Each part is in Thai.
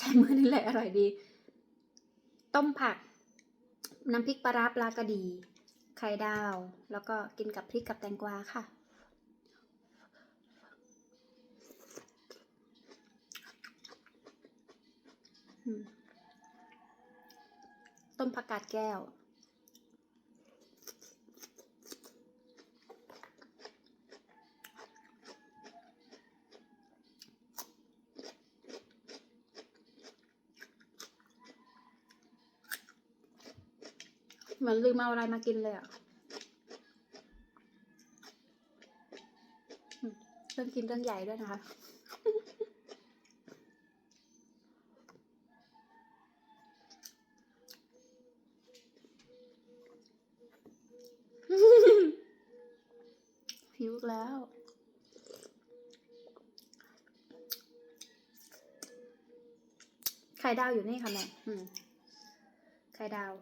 ใช้มือนี่แหละอร่อยดี ต้มผัก น้ำพริกปลาร้าปลากระดี ไข่ดาว แล้วก็กินกับพริกกับแตงกวาค่ะ ต้มผักกาดแก้ว เหมือนลืมเอาอะไรมากินเลยอะเรื่องกินเรื่องใหญ่ด้วยนะคะ หิวแล้วไข่ดาวอยู่นี่ค่ะแม่ไข่ดาว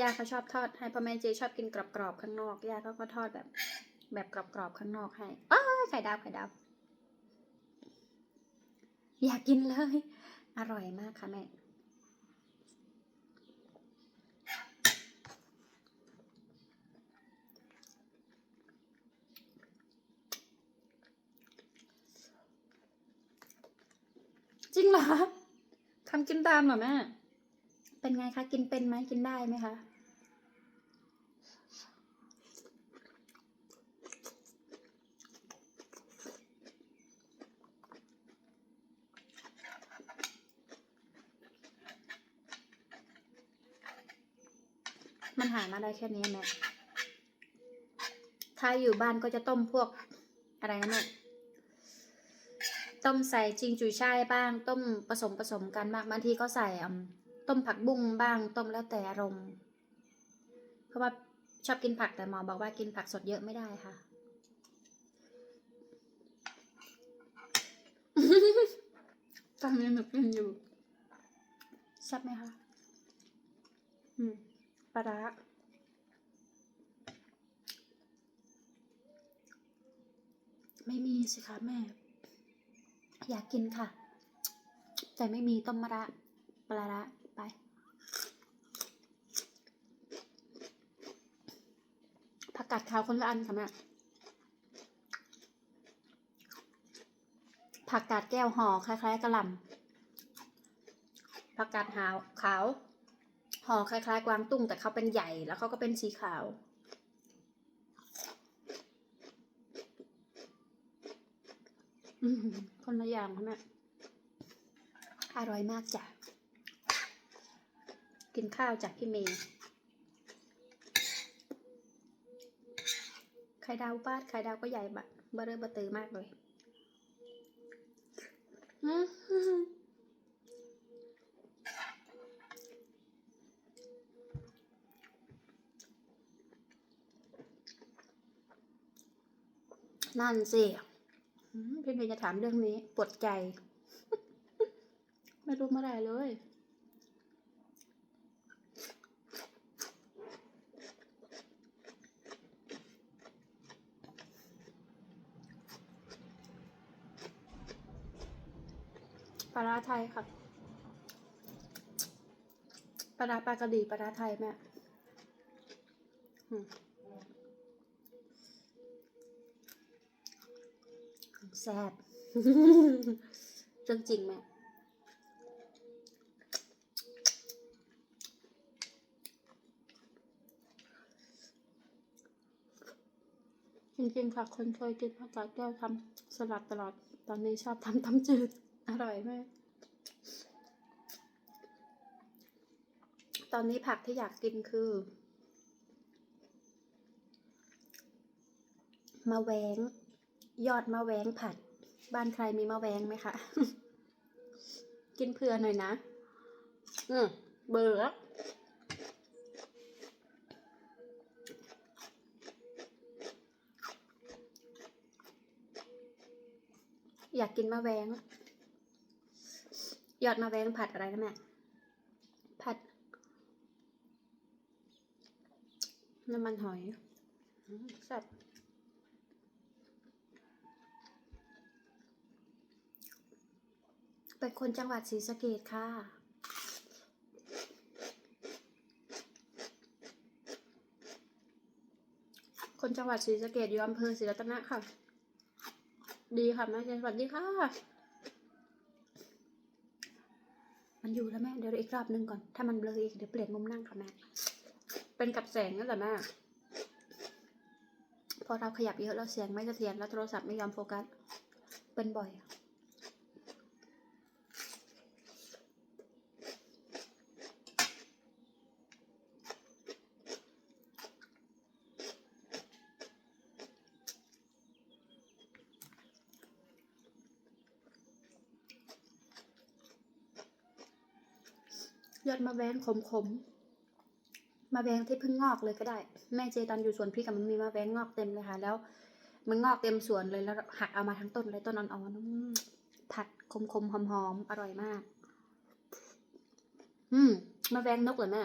ย่าเขาชอบทอดให้พ่อแม่เจชอบกินกรอบๆข้างนอกย่าเขาก็ทอดแบบ แบบกรอบๆข้างนอกให้อ้าไข่ดาวไข่ดาวอยากกินเลย อร่อยมากค่ะแม่จริงเหรอทำกินตามเหรอแม่ เป็นไงคะกินเป็นไหมกินได้ไหมคะมันหามาได้แค่นี้แม่ถ้าอยู่บ้านก็จะต้มพวกอะไรนะแม่ต้มใส่จิงจุยช่ายบ้าง ต้มผสมผสมกันบ้างบางทีก็ใส่ ต้มผักบุ้งบ้าง ต้มแล้วแต่อารมณ์ เพราะว่าชอบกินผักแต่หมอบอกว่ากินผักสดเยอะไม่ได้ค่ะ ตอนนี้หนูกินอยู่แซ่บไหมคะอืมปลาร้าไม่มีสิคะแม่ อยากกินค่ะ แต่ไม่มีต้มมะระปลาระไป ผั กกาดขาวคนละอันค่ะแม่ผักกาดแก้วห่อคล้ายๆกระหล่ำผักกาดหาวขาวห่อคล้ายๆ กวางตุ้งแต่เขาเป็นใหญ่แล้วเขาก็เป็นสีขาวอืมคนละอย่างค่ะแม่อร่อยมากจ้ะ กินข้าวจากพี่เมย์ ไข่ดาวบ้านไข่ดาวก็ใหญ่บะเบอร์เรอเบอร์ตือมากเลยนั่นสิพี่เมย์จะถามเรื่องนี้ปวดใจ ไม่รู้เมื่อไรเลย ปลาร้าไทยค่ะปลาร้าปลากระดีปลาร้าไทยแม่แซ่บเรื่องจริงแม่จริงๆค่ะคนเคยกินผักกาดแก้วทำสลัดตลอด ตอนนี้ชอบทำตำจืด อร่อยมาก ตอนนี้ผักที่อยากกินคือ มะแวง ยอดมะแวงผัด บ้านใครมีมะแวงไหมคะ กินเผื่อหน่อยนะ อืมเบื่ออยากกินมะแวง ยอดมะแวงผัดอะไรนะแม่ ผัด น้ำมันหอยอืมแซ่บเป็นคนจังหวัดศรีสะเกดค่ะ คนจังหวัดศรีสะเกดอยู่อำเภอศรีรัตนะค่ะ ดีค่ะแม่เจนสวัสดีค่ะ มัน อยู่แล้วแม่เดี๋ยวอีกรอบหนึงก่อน ถ้ามันเบลออีกเดี๋ยวเปลี่ยนมุมนั่งค่ะแม่ เป็นกับแสงนั่นแหละแม่ พอเราขยับเยอะเราเสียงไม่เสถียรแล้วโทรศัพท์ไม่ยอมโฟกัส เป็นบ่อย ยอดมะแวงขมๆมมะแวงที่เพิ่งงอกเลยก็ได้ แม่เจตอนอยู่สวนพริกอะมันมีมะแวงงอกเต็มเลยค่ะ แล้ว มันงอกเต็มสวนเลยแล้วหักเอามาทั้งต้นเลยต้นอ่อนๆอืมผัดขมๆหอมๆอมอร่อยมาก อืมมะแวงนกเหรอแม่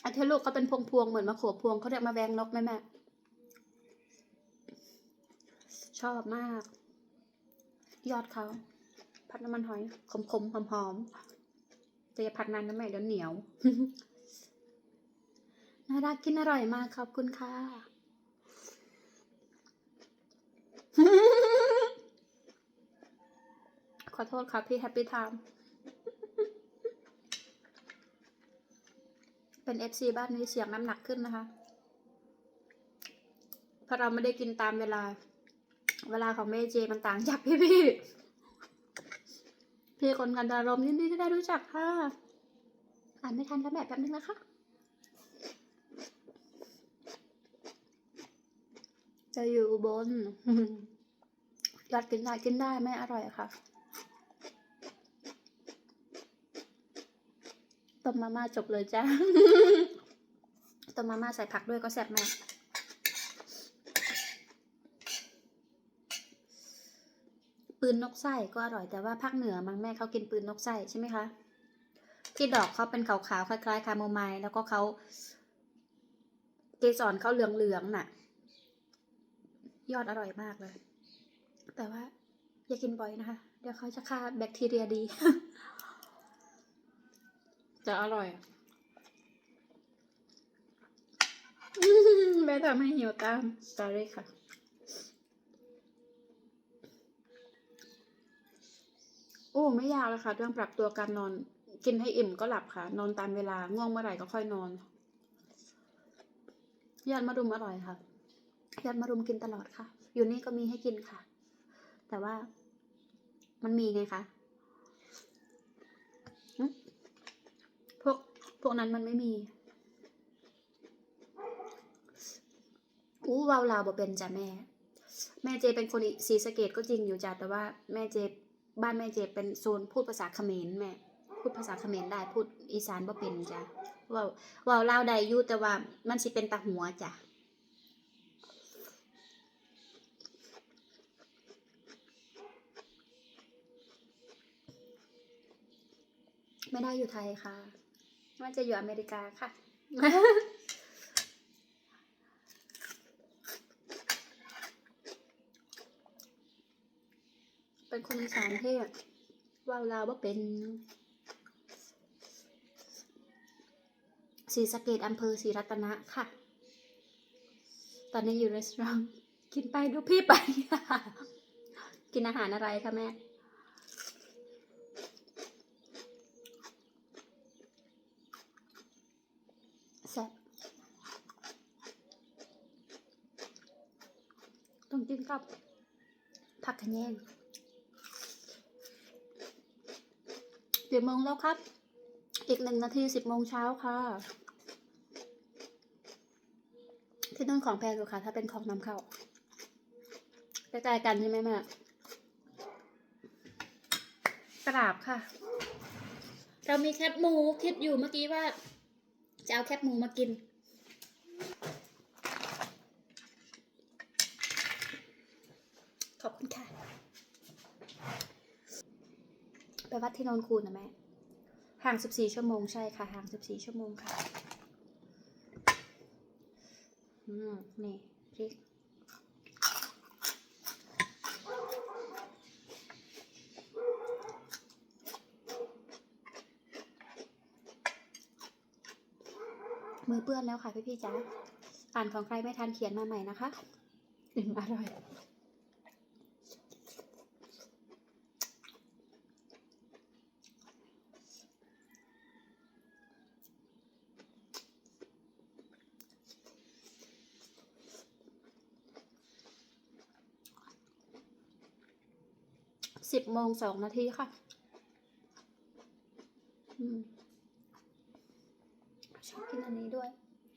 ไอ้ที่ลูกเขาเป็นพวงๆเหมือนมะขวบพวงเขาเรียกมะแวงนกไหมแม่ชอบมาก ยอดเขาผัดน้ำมันหอยขมๆหอมๆ แต่อย่าผัดนานนะแม่เดี๋ยวเหนียว น่ารักกินอร่อยมากขอบคุณค่ะ ขอโทษครับพี่แฮปปี้ไทม์เป็น FC บ้านนี้เสียงน้ำหนักขึ้นนะคะเพราะเราไม่ได้กินตามเวลา เวลาของแม่เจมันต่างจากพี่พี่ๆ พี่คนกันดารมยินดีที่ได้รู้จักค่ะ อ่านไม่ทันแล้วแม่แป๊บนึงนะคะจะอยู่บนยอดกินได้กินได้ไม่อร่อยค่ะต้มมาม่าจบเลยจ้าต้มมาม่าใส่ผักด้วยก็แซ่บมาก ปืนนกไส้ก็อร่อยแต่ว่าภาคเหนือมังแม่เขากินปืนนกไส้ใช่ไหมคะ ที่ดอกเขาเป็นขาวๆคล้ายๆคาโมไมล์แล้วก็เขาเกสรเขาเหลืองๆน่ะ ยอดอร่อยมากเลย แต่ว่าอย่ากินบ่อยนะคะ เดี๋ยวเขาจะฆ่าแบคทีเรียดี จะอร่อยแม่ทำให้หิวตาม sorry ค่ะ โอ้ไม่ยากเลยค่ะ เรื่องปรับตัวการนอน กินให้อิ่มก็หลับค่ะ นอนตามเวลาง่วงเมื่อไหร่ก็ค่อยนอนยอดมะรุมอร่อยค่ะยอดมะรุมกินตลอดค่ะ อยู่นี่ก็มีให้กินค่ะ แต่ว่ามันมีไงคะพวกพวกนั้นมันไม่มีอู้วาวลาวบ่เป็นจ้ะแม่ แม่เจเป็นคนศรีสะเกดก็จริงอยู่จ้ะแต่ว่าแม่เจ บ้านแม่เจเป็นโซนพูดภาษาเขมรแม่ พูดภาษาเขมรได้พูดอีสานบ่เป็นจ้ะว่าว่าเลาได้อยู่แต่ว่ามันสิเป็นตาหัวจ้ะไม่ได้อยู่ไทยค่ะว่าจะอยู่อเมริกาค่ะ เป็นคนสานที่เว่าลาวว่าเป็นศรีสะเกดอำเภอศรีรัตนะค่ะ ตอนนี้อยู่รีสอร์ทกินไปดูพี่ไป กินอาหารอะไรคะแม่แซ่บต้องกินกับผักขะแยง สิบโมงแล้วครับ อีกหนึ่งนาทีสิบโมงเช้าค่ะที่นู่นของแพงอยู่ค่ะ ถ้าเป็นของนำเข้าใกล้ๆกันใช่ไหมแม่กราบค่ะ เรามีแคบหมูคิดอยู่เมื่อกี้ว่า จะเอาแคบหมูมากิน ไปวัดที่นนคูณนะแม่ ห่างสิบสี่ชั่วโมงใช่ค่ะ ห่างสิบสี่ชั่วโมงค่ะ อืม นี่พริกมือเปื้อนแล้วค่ะพี่พี่จ๋า อ่านของใครไม่ทันเขียนมาใหม่นะคะ อืมอร่อย สิบโมงสองนาทีค่ะอชอบกินอันนี้ด้วย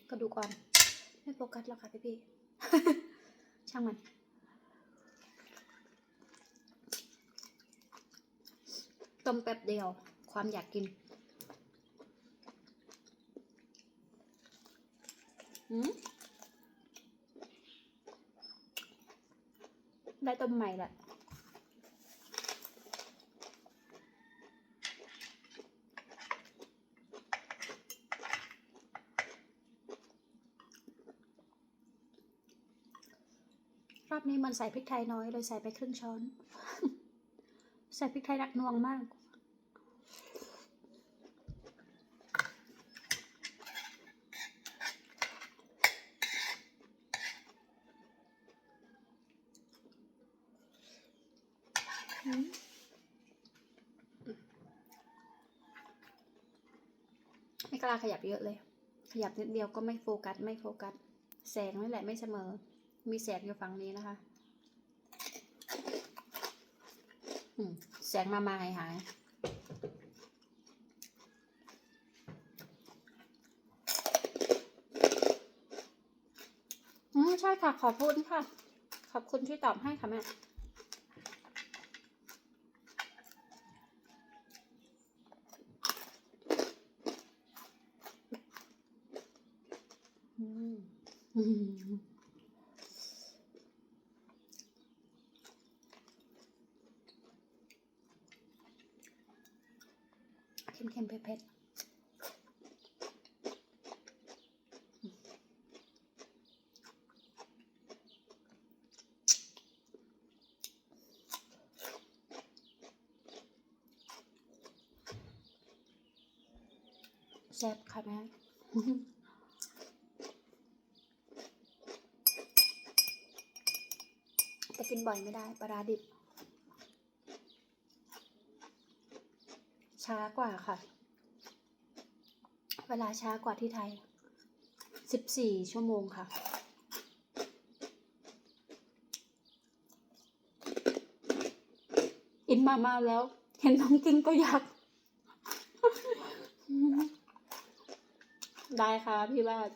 กระดูกอ่อน ไม่โฟกัสหรอกค่ะพี่พี่ช่างมัน ต้มแป๊บเดียว ความอยากกิน อืมได้ต้มใหม่แหละ รอบนี้มันใส่พริกไทยน้อยเลยใส่ไปครึ่งช้อน ใส่พริกไทยรักนวงมาก ไม่กล้าขยับเยอะเลย ขยับนิดเดียวก็ไม่โฟกัส ไม่โฟกัส แสงนั่นแหละไม่เสมอ มีแสงอยู่ฝั่งนี้นะคะแสงมามาหายหายอืมใช่ค่ะ ขอบคุณค่ะ ขอบคุณที่ตอบให้ค่ะแม่อืมอืมเค็มเค็มๆเผ็ดเผ็ด แซ่บค่ะแม่แต่กินบ่อยไม่ได้ปลาร้าดิบ ช้ากว่าค่ะ เวลาช้ากว่าที่ไทยสิบสี่ชั่วโมงค่ะอินมามาแล้ว เห็นน้องกินก็อยาก ได้ค่ะพี่บ้าน